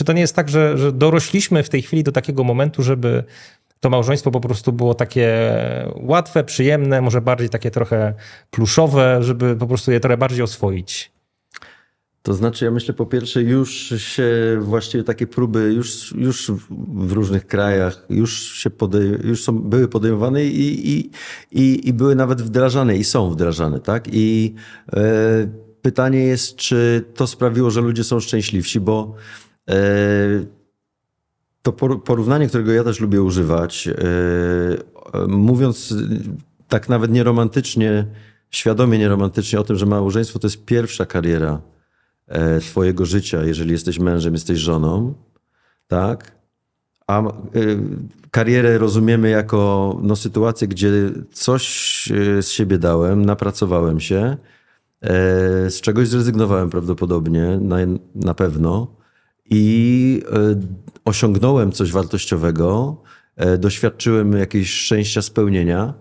czy to nie jest tak, że, że dorośliśmy w tej chwili do takiego momentu, żeby to małżeństwo po prostu było takie łatwe, przyjemne, może bardziej takie trochę pluszowe, żeby po prostu je trochę bardziej oswoić? To znaczy, ja myślę, po pierwsze, już się właściwie takie próby już, już w różnych krajach już się podej- już są, były podejmowane i, i, i, i były nawet wdrażane i są wdrażane, tak? I e, pytanie jest, czy to sprawiło, że ludzie są szczęśliwsi, bo to por- porównanie, którego ja też lubię używać, e, e, mówiąc tak nawet nieromantycznie, świadomie nieromantycznie o tym, że małżeństwo to jest pierwsza kariera e, twojego życia, jeżeli jesteś mężem, jesteś żoną, tak? A e, karierę rozumiemy jako no, sytuację, gdzie coś e, z siebie dałem, napracowałem się, e, z czegoś zrezygnowałem prawdopodobnie, na, na pewno i e, osiągnąłem coś wartościowego, e, doświadczyłem jakiegoś szczęścia, spełnienia